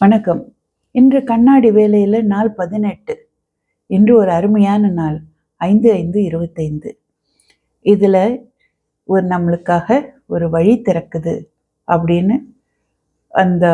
வணக்கம். இன்று கண்ணாடி வேலையில் நாள் பதினெட்டு. இன்று ஒரு அருமையான நாள் ஐந்து ஐந்து இருபத்தைந்து. இதில் ஒரு நம்மளுக்காக ஒரு வழி திறக்குது அப்படின்னு அந்த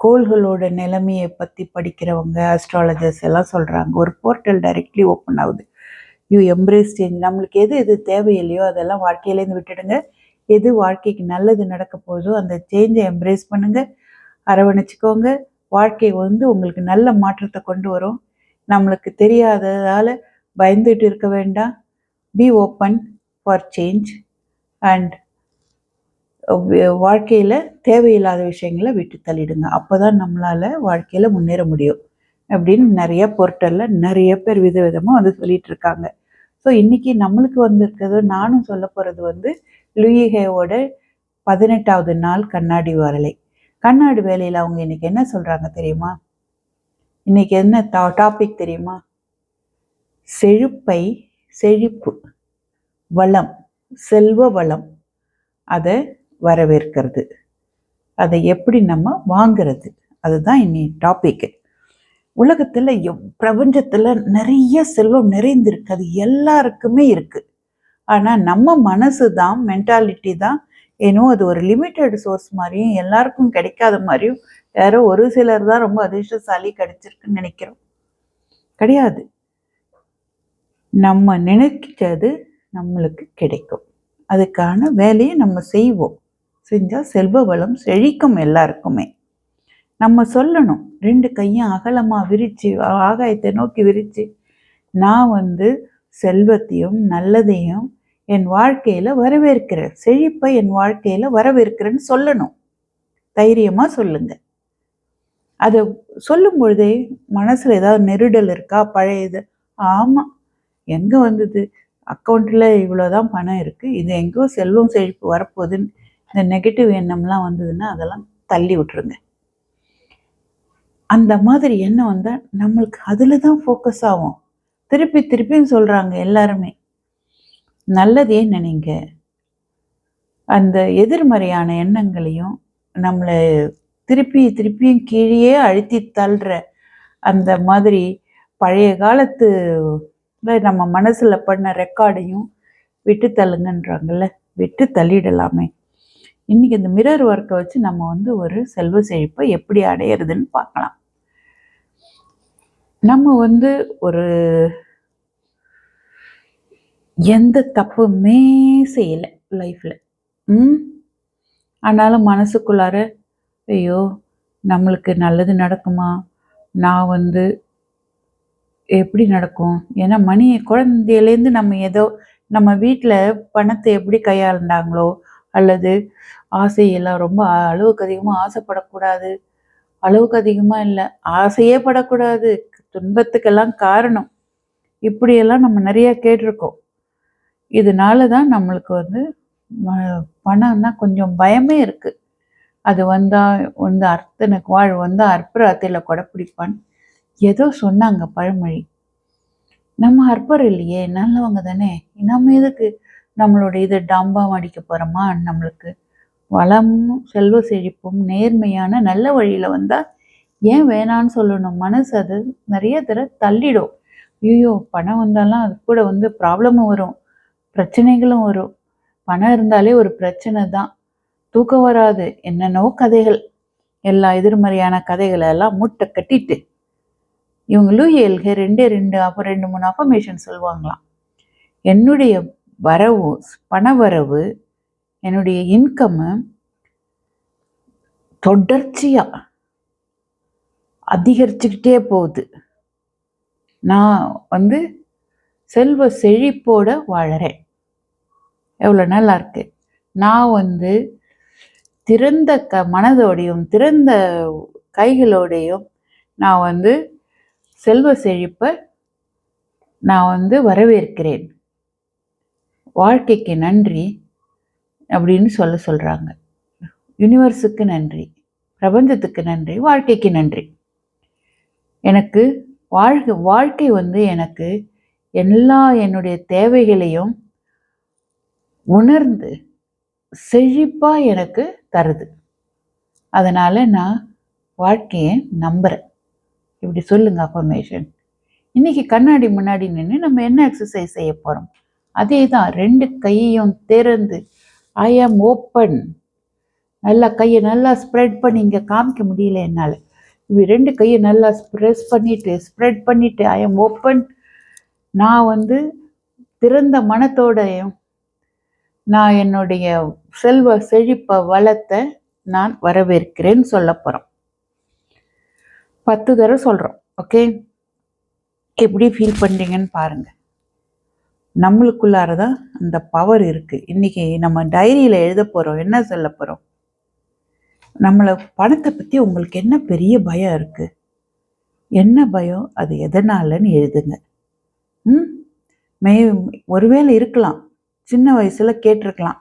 கோள்களோட நிலைமையை பற்றி படிக்கிறவங்க அஸ்ட்ராலஜர்ஸ் எல்லாம் சொல்கிறாங்க ஒரு போர்ட்டல் டைரெக்ட்லி ஓப்பன் ஆகுது. யூ எம்ப்ரேஸ் சேஞ்ச் நம்மளுக்கு எது எது தேவையில்லையோ அதெல்லாம் வாழ்க்கையிலேருந்து விட்டுடுங்க. எது வாழ்க்கைக்கு நல்லது நடக்க போதோ அந்த சேஞ்சை எம்ப்ரேஸ் பண்ணுங்கள் அரவணைச்சிக்கோங்க. வாழ்க்கை வந்து உங்களுக்கு நல்ல மாற்றத்தை கொண்டு வரும். நம்மளுக்கு தெரியாததால் பயந்துட்டு இருக்க வேண்டாம். Be open for change and வாழ்க்கையில் தேவையில்லாத விஷயங்களை விட்டு தள்ளிடுங்க. அப்போ தான் நம்மளால் வாழ்க்கையில் முன்னேற முடியும். அப்படின்னு நிறைய போர்ட்டலில் நிறைய பேர் வித விதமாக வந்து சொல்லிட்டு இருக்காங்க. ஸோ இன்றைக்கி நம்மளுக்கு வந்திருக்கிறது நானும் சொல்ல போகிறது வந்து லூயிஹேவோட பதினெட்டாவது நாள் கண்ணாடி வரலை. கண்ணாடி வேலையில் அவங்க இன்னைக்கு என்ன சொல்கிறாங்க தெரியுமா? இன்னைக்கு என்ன டா டாபிக் தெரியுமா? செழிப்பை செழிப்பு வளம் செல்வ வளம் அதை வரவேற்கிறது. அதை எப்படி நம்ம வாங்கிறது? அதுதான் இன்னி டாப்பிக்கு உலகத்தில் எவ் பிரபஞ்சத்தில் நிறைய செல்வம் நிறைந்திருக்கு. அது எல்லாருக்குமே இருக்குது ஆனால் நம்ம மனசு தான் மென்டாலிட்டி தான் ஏன்னோ அது ஒரு லிமிட்டெட் சோர்ஸ் மாதிரியும் எல்லாருக்கும் கிடைக்காத மாதிரியும் யாரோ ஒரு சிலர் தான் ரொம்ப அதிர்ஷ்டசாலி கிடைச்சிருக்குன்னு நினைக்கிறோம். கிடையாது. நம்ம நினைச்சது நம்மளுக்கு கிடைக்கும். அதுக்கான வேலையை நம்ம செய்வோம். செஞ்சால் செல்வ வளம் செழிக்கும் எல்லாருக்குமே. நம்ம சொல்லணும் ரெண்டு கையும் அகலமாக விரித்து ஆகாயத்தை நோக்கி விரித்து நான் வந்து செல்வத்தையும் நல்லதையும் என் வாழ்க்கையில் வரவேற்கிறேன். செழிப்பை என் வாழ்க்கையில் வரவேற்கிறேன்னு சொல்லணும். தைரியமாக சொல்லுங்க. அதை சொல்லும் பொழுதே மனசில் ஏதாவது நெருடல் இருக்கா? பழைய இது. ஆமாம் எங்கே வந்தது? அக்கௌண்ட்டில் இவ்வளோதான் பணம் இருக்குது இது எங்கேயோ செல்வம் செழிப்பு வரப்போகுதுன்னு இந்த நெகட்டிவ் எண்ணம்லாம் வந்ததுன்னா அதெல்லாம் தள்ளி விட்டுருங்க. அந்த மாதிரி எண்ணம் வந்தால் நம்மளுக்கு அதில் தான் ஃபோக்கஸ் ஆகும். திருப்பி திருப்பின்னு சொல்கிறாங்க எல்லாருமே. நல்லதே நினைங்க. அந்த எதிர்மறையான எண்ணங்களையும் நம்மளை திருப்பி திருப்பியும் கீழே அழுத்தி தள்ளுற அந்த மாதிரி பழைய காலத்து நம்ம மனசில் பண்ண ரெக்கார்டையும் விட்டு தள்ளுங்கன்றாங்கல்ல? விட்டு தள்ளிடலாமே. இன்றைக்கி இந்த மிரர் ஒர்க்கை வச்சு நம்ம வந்து ஒரு செல்வ செழிப்பை எப்படி அடையிறதுன்னு பார்க்கலாம். நம்ம வந்து ஒரு எந்த தப்புமே செய்யலை லைஃப்பில் ம்? ஆனாலும் மனசுக்குள்ளார ஐயோ நம்மளுக்கு நல்லது நடக்குமா? நான் வந்து எப்படி நடக்கும்? ஏன்னா மணி குழந்தையிலேருந்து நம்ம ஏதோ நம்ம வீட்டில் பணத்தை எப்படி கையாளுண்டாங்களோ அல்லது ஆசையெல்லாம் ரொம்ப அளவுக்கு அதிகமாக ஆசைப்படக்கூடாது. அளவுக்கு அதிகமாக இல்லை ஆசையே படக்கூடாது. துன்பத்துக்கெல்லாம் காரணம். இப்படியெல்லாம் நம்ம நிறையா கேட்டிருக்கோம். இதனால தான் நம்மளுக்கு வந்து பணம்னா கொஞ்சம் பயமே இருக்குது அது வந்தால் வந்து அர்த்தனுக்கு வாழ் வந்தால் அற்புராத்தையில் கொடைப்பிடிப்பான். ஏதோ சொன்னாங்க பழமொழி. நம்ம அற்பர் இல்லையே நல்லவங்க தானே. நம்ம எதுக்கு நம்மளோட இதை டாம்பாம் அடிக்க போகிறோமா நம்மளுக்கு வளமும் செல்வ செழிப்பும் நேர்மையான நல்ல வழியில் வந்தால் ஏன் வேணான்னு சொல்லணும்? மனசு அது நிறைய தடவை தள்ளிடும். ஐயோ பணம் வந்தாலும் அது கூட வந்து ப்ராப்ளமும் வரும். பிரச்சனைகளும் வரும். பணம் இருந்தாலே ஒரு பிரச்சனை தான். தூக்கம் வராது. என்னென்னவோ கதைகள். எல்லா எதிர்மறையான கதைகளை எல்லாம் மூட்டை கட்டிட்டு. இவங்க லூயல்க ரெண்டே ரெண்டு அப்போ ரெண்டு மூணு அஃபர்மேஷன் சொல்லுவாங்களாம். என்னுடைய வரவு பண வரவு என்னுடைய இன்கம்மு தொடர்ச்சியாக அதிகரிச்சுக்கிட்டே போகுது. நான் வந்து செல்வ செழிப்போட வாழறேன். எவ்வளோ நல்லா இருக்குது நான் வந்து திறந்த க மனதோடையும் திறந்த கைகளோடையும் நான் வந்து செல்வ செழிப்பை நான் வந்து வரவேற்கிறேன். வாழ்க்கைக்கு நன்றி அப்படின்னு சொல்ல சொல்கிறாங்க யூனிவர்ஸுக்கு நன்றி பிரபஞ்சத்துக்கு நன்றி வாழ்க்கைக்கு நன்றி. எனக்கு வாழ்க்கை வாழ்க்கை வந்து எனக்கு எல்லா என்னுடைய தேவைகளையும் உணர்ந்து செழிப்பாக எனக்கு தருது. அதனால் நான் வாழ்க்கையை நம்புகிறேன் இப்படி சொல்லுங்க அஃபர்மேஷன் இன்றைக்கி கண்ணாடி முன்னாடி நின்று நம்ம என்ன எக்ஸசைஸ் செய்ய போகிறோம் அதே தான் ரெண்டு கையையும் திறந்து ஐ ஆம் ஓப்பன் நல்லா கையை நல்லா ஸ்ப்ரெட் பண்ணி இங்கே காமிக்க முடியல என்னால். இப்படி ரெண்டு கையை நல்லா ஸ்ப்ரெஸ் பண்ணிட்டு ஸ்ப்ரெட் பண்ணிவிட்டு ஐ ஆம் ஓப்பன் நான் வந்து திறந்த மனத்தோடையும் நான் என்னுடைய செல்வ செழிப்ப வளத்தை நான் வரவேற்கிறேன்னு சொல்ல போகிறோம் பத்து தடவை சொல்கிறோம் ஓகே எப்படி ஃபீல் பண்ணுறீங்கன்னு பாருங்கள் நம்மளுக்குள்ளார தான் அந்த பவர் இருக்குது இன்றைக்கி நம்ம டைரியில் எழுத போகிறோம் என்ன சொல்ல போகிறோம் நம்மளை பணத்தை பற்றி உங்களுக்கு என்ன பெரிய பயம் இருக்குது என்ன பயம்? அது எதனாலன்னு எழுதுங்க. ம்? மே ஒருவேளை இருக்கலாம். சின்ன வயசில் கேட்டிருக்கலாம்.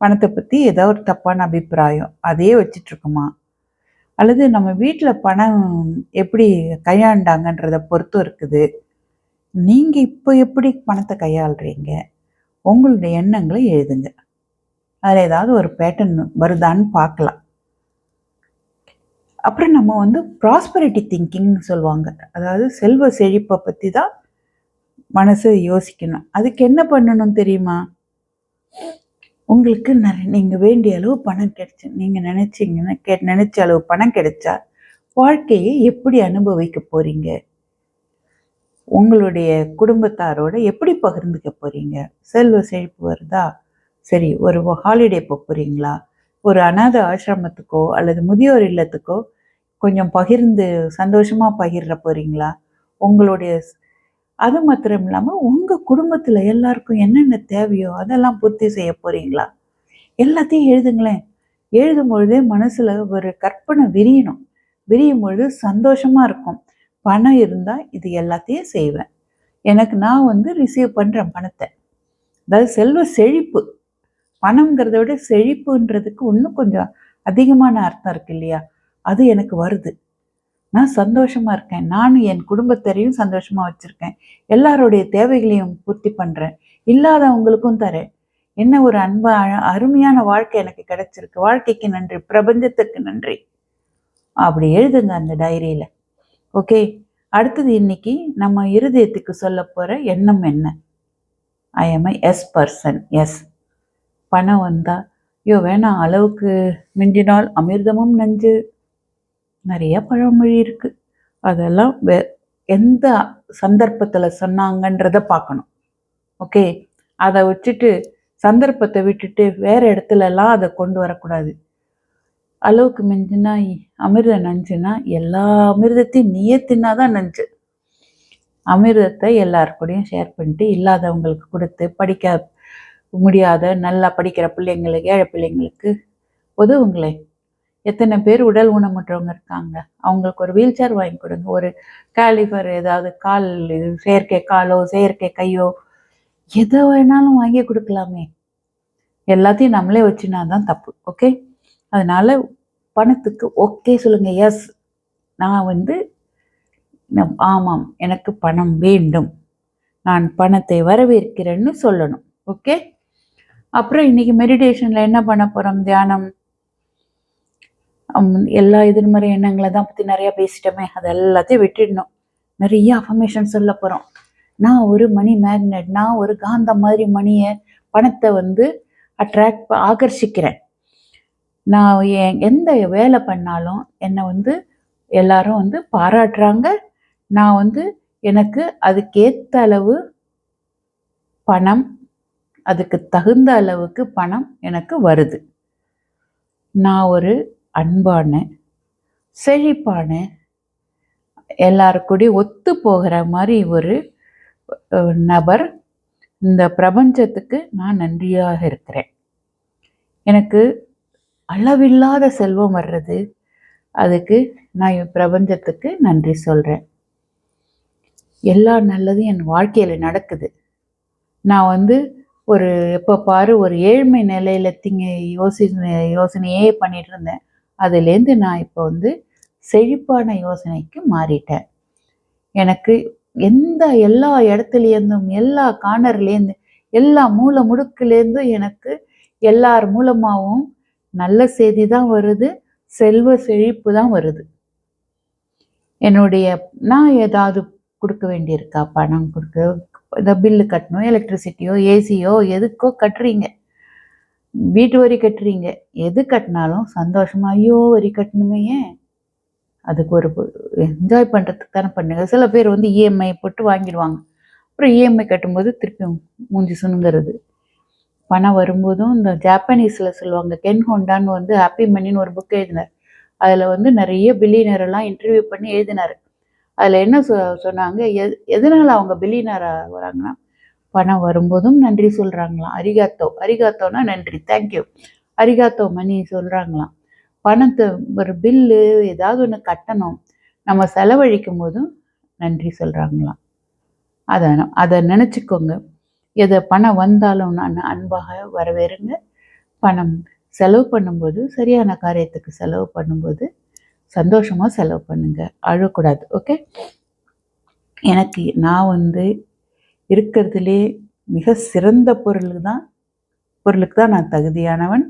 பணத்தை பற்றி ஏதோ ஒரு தப்பான அபிப்பிராயம் அதையே வச்சிட்ருக்குமா? அல்லது நம்ம வீட்டில் பணம் எப்படி கையாண்டாங்கன்றத பொறுத்தும் இருக்குது. நீங்கள் இப்போ எப்படி பணத்தை கையாளுறீங்க? உங்களுடைய எண்ணங்களை எழுதுங்க. அதில் ஏதாவது ஒரு பேட்டர்ன் வருதான்னு பார்க்கலாம். அப்புறம் நம்ம வந்து ப்ராஸ்பரிட்டி திங்கிங்னு சொல்லுவாங்க. அதாவது செல்வ செழிப்பை பற்றி தான் மனசு யோசிக்கணும். அதுக்கு என்ன பண்ணணும் தெரியுமா? உங்களுக்கு நிறைய நீங்கள் வேண்டிய அளவு பணம் கிடைச்சி நீங்கள் நினச்சிங்கன்னா கே நினச்ச அளவு பணம் கிடைச்சா வாழ்க்கையை எப்படி அனுபவிக்க போகிறீங்க உங்களுடைய குடும்பத்தாரோட எப்படி பகிர்ந்துக்க போகிறீங்க செல்வ செழிப்பு வருதா? சரி ஒரு ஹாலிடே போக போகிறீங்களா ஒரு அநாத ஆசிரமத்துக்கோ அல்லது முதியோர் இல்லத்துக்கோ கொஞ்சம் பகிர்ந்து சந்தோஷமாக பகிர்ற போகிறீங்களா உங்களுடைய அது மாத்திரம் இல்லாமல் உங்கள் குடும்பத்தில் எல்லாருக்கும் என்னென்ன தேவையோ அதெல்லாம் பூர்த்தி செய்ய போகிறீங்களா எல்லாத்தையும் எழுதுங்களேன். எழுதும் பொழுதே மனசில் ஒரு கற்பனை விரியணும். விரியும் பொழுது சந்தோஷமாக இருக்கும். பணம் இருந்தால் இது எல்லாத்தையும் செய்வேன். எனக்கு நான் வந்து ரிசீவ் பண்ணுறேன் பணத்தை. அதாவது செல்வ செழிப்பு. பணங்கிறத விட செழிப்புன்றதுக்கு இன்னும் கொஞ்சம் அதிகமான அர்த்தம் இருக்கு இல்லையா? அது எனக்கு வருது. நான் சந்தோஷமாக இருக்கேன். நானும் என் குடும்பத்தரையும் சந்தோஷமாக வச்சுருக்கேன். எல்லாருடைய தேவைகளையும் பூர்த்தி பண்ணுறேன் இல்லாதவங்களுக்கும் தரேன். என்ன ஒரு அன்பா அருமையான வாழ்க்கை எனக்கு கிடைச்சிருக்கு. வாழ்க்கைக்கு நன்றி. பிரபஞ்சத்துக்கு நன்றி. அப்படி எழுதுங்க அந்த டைரியில். ஓகே? அடுத்தது இன்னைக்கு நம்ம இருதயத்துக்கு சொல்ல போகிற எண்ணம் என்ன? I M I S person S பணம் வந்தால் ஐயோ வேணாம். அளவுக்கு மிஞ்சினால் அமிர்தமும் நஞ்சு. நிறைய பழமொழி இருக்குது அதெல்லாம் வெ எந்த சந்தர்ப்பத்தில் சொன்னாங்கன்றத பார்க்கணும். ஓகே? அதை வச்சுட்டு சந்தர்ப்பத்தை விட்டுட்டு வேறு இடத்துலலாம் அதை கொண்டு வரக்கூடாது. அளவுக்கு மிஞ்சினா அமிர்தம் நஞ்சுனா எல்லா அமிர்தத்தையும் நீயே தின்னாதான் நஞ்சு. அமிர்தத்தை எல்லாருக்கூடையும் ஷேர் பண்ணிட்டு இல்லாதவங்களுக்கு கொடுத்து படிக்க முடியாத நல்லா படிக்கிற பிள்ளைங்களுக்கு ஏழை பிள்ளைங்களுக்கு உதவுங்களேன் எத்தனை பேர் உடல் ஊனமுற்றவங்க இருக்காங்க? அவங்களுக்கு ஒரு வீல் சேர் வாங்கி கொடுங்க. ஒரு கேலிஃபர் ஏதாவது கால் இது செயற்கை காலோ செயற்கை கையோ எதை வேணாலும் வாங்கி கொடுக்கலாமே. எல்லாத்தையும் நம்மளே வச்சுனா தான் தப்பு ஓகே அதனால பணத்துக்கு ஓகே சொல்லுங்க எஸ் நான் வந்து ஆமாம் எனக்கு பணம் வேண்டும். நான் பணத்தை வரவேற்கிறேன்னு சொல்லணும் ஓகே அப்புறம் இன்னைக்கு மெடிடேஷனில் என்ன பண்ண போகிறோம் தியானம். எல்லா எதிர்மறை எண்ணங்களை தான் பற்றி நிறையா பேசிட்டோமே அது எல்லாத்தையும் விட்டுடணும். நிறைய அஃபர்மேஷன் சொல்ல போகிறோம் நான் ஒரு மணி மேக்னெட் நான் ஒரு காந்த மாதிரி மணியை பணத்தை வந்து அட்ராக்ட் ஆகர்ஷிக்கிறேன். நான் எந்த வேலை பண்ணாலும் என்னை வந்து எல்லாரும் வந்து பாராட்டுறாங்க. நான் வந்து எனக்கு அதுக்கேற்ற அளவு பணம் அதுக்கு தகுந்த அளவுக்கு பணம் எனக்கு வருது. நான் ஒரு அன்பான செழிப்பான எல்லாருக்கூடயும் ஒத்து போகிற மாதிரி ஒரு நபர் இந்த பிரபஞ்சத்துக்கு நான் நன்றியாக இருக்கிறேன். எனக்கு அளவில்லாத செல்வம் வர்றது அதுக்கு நான் பிரபஞ்சத்துக்கு நன்றி சொல்கிறேன் எல்லா நல்லதும் என் வாழ்க்கையில் நடக்குது. நான் வந்து ஒரு எப்போ பாரு ஒரு ஏழ்மை நிலையில் திங்க யோசி யோசனையே பண்ணிகிட்டு இருந்தேன். அதுலேருந்து நான் இப்போ வந்து செழிப்பான யோசனைக்கு மாறிட்டேன். எனக்கு எந்த எல்லா இடத்துலேருந்தும் எல்லா கார்னர்லேருந்து எல்லா மூல முடுக்குலேருந்தும் எனக்கு எல்லார் மூலமாகவும் நல்ல செய்தி தான் வருது செல்வ செழிப்பு தான் வருது. என்னுடைய நான் ஏதாவது கொடுக்க வேண்டியிருக்கா? பணம் கொடுக்க இந்த பில்லு கட்டணும் எலக்ட்ரிசிட்டியோ ஏசியோ எதுக்கோ கட்டுறீங்க. வீட்டு வரி கட்டுறீங்க. எது கட்டினாலும் சந்தோஷமா ஐயோ வரி கட்டணுமே ஏன்? அதுக்கு ஒரு என்ஜாய் பண்ணுறதுக்கு தானே பண்ணுங்க. சில பேர் வந்து இஎம்ஐ போட்டு வாங்கிடுவாங்க. அப்புறம் இஎம்ஐ கட்டும்போது திருப்பி மூஞ்சி சுணுங்கிறது. பணம் வரும்போதும் இந்த ஜாப்பனீஸில் சொல்லுவாங்க கென் ஹோண்டான்னு வந்து ஹாப்பி மணின்னு ஒரு புக் எழுதினார். அதில் வந்து நிறைய பில்லியனரெல்லாம் இன்டர்வியூ பண்ணி எழுதினார். அதில் என்ன சொ சொன்னாங்க எ எதனால் அவங்க பில்லியனராக வராங்கன்னா பணம் வரும்போதும் நன்றி சொல்கிறாங்களாம் அரிகாத்தோ அரிகாத்தோனா நன்றி. தேங்க்யூ அரிகாத்தோ மணி சொல்கிறாங்களாம் பணத்தை ஒரு பில்லு ஏதாவது ஒன்று கட்டணும். நம்ம செலவழிக்கும் போதும் நன்றி சொல்கிறாங்களாம் அதை அதை நினச்சிக்கோங்க. எதை பணம் வந்தாலும் நான் அன்பாக வரவேறுங்க. பணம் செலவு பண்ணும்போது சரியான காரியத்துக்கு செலவு பண்ணும்போது சந்தோஷமாக செலவு பண்ணுங்கள் அழக்கூடாது ஓகே எனக்கு நான் வந்து இருக்கிறதுலே மிக சிறந்த பொருளுக்கு தான் பொருளுக்கு தான் நான் தகுதியானவன்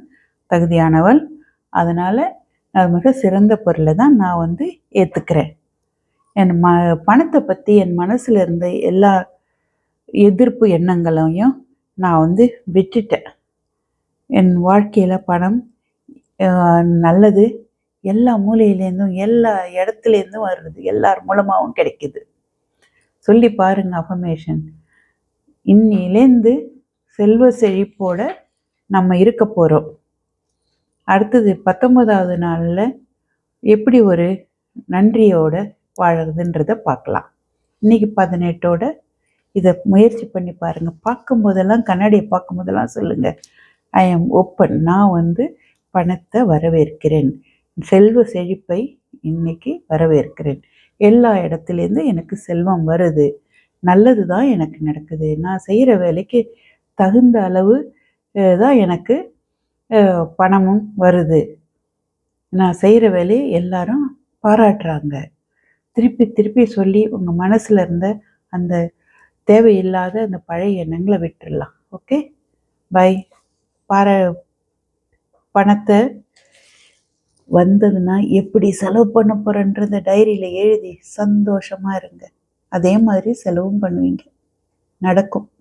தகுதியானவள். அதனால் நான் மிக சிறந்த பொருளை தான் நான் வந்து ஏற்றுக்கிறேன் என் ம பணத்தை பற்றி என் மனசில் இருந்த எல்லா எதிர்ப்பு எண்ணங்களையும் நான் வந்து விட்டுட்டேன். என் வாழ்க்கையில் பணம் நல்லது எல்லா மூலையிலேருந்தும் எல்லா இடத்துலேருந்தும் வருது. எல்லார் மூலமாகவும் கிடைக்குது. சொல்லி பாருங்கள் அஃபர்மேஷன். இன்னிலேந்து செல்வ செழிப்போட நம்ம இருக்க போகிறோம் அடுத்தது பத்தொன்பதாவது நாளில் எப்படி ஒரு நன்றியோட வாழறதுன்றத பார்க்கலாம். இன்னைக்கு பதினெட்டோட இதை முயற்சி பண்ணி பாருங்கள் பார்க்கும்போதெல்லாம் கண்ணாடியை பார்க்கும்போதெல்லாம் சொல்லுங்கள் ஐ எம் ஓப்பன் நான் வந்து பணத்தை வரவேற்கிறேன். செல்வ செழிப்பை இன்னைக்கு வரவேற்கிறேன். எல்லா இடத்துலேருந்து எனக்கு செல்வம் வருது. நல்லது தான் எனக்கு நடக்குது. நான் செய்கிற வேலைக்கு தகுந்த அளவு தான் எனக்கு பணமும் வருது. நான் செய்கிற வேலையை எல்லாரும் பாராட்டுறாங்க. திருப்பி திருப்பி சொல்லி உங்கள் மனசில் இருந்த அந்த தேவையில்லாத அந்த பழைய எண்ணங்களை விட்டுடலாம் ஓகே? பை. பார பணத்தை வந்ததுன்னா எப்படி செலவு பண்ண போகிறேன்றத டைரியில் எழுதி சந்தோஷமாக இருங்க. அதே மாதிரி செலவும் பண்ணுவீங்க. நடக்கும்.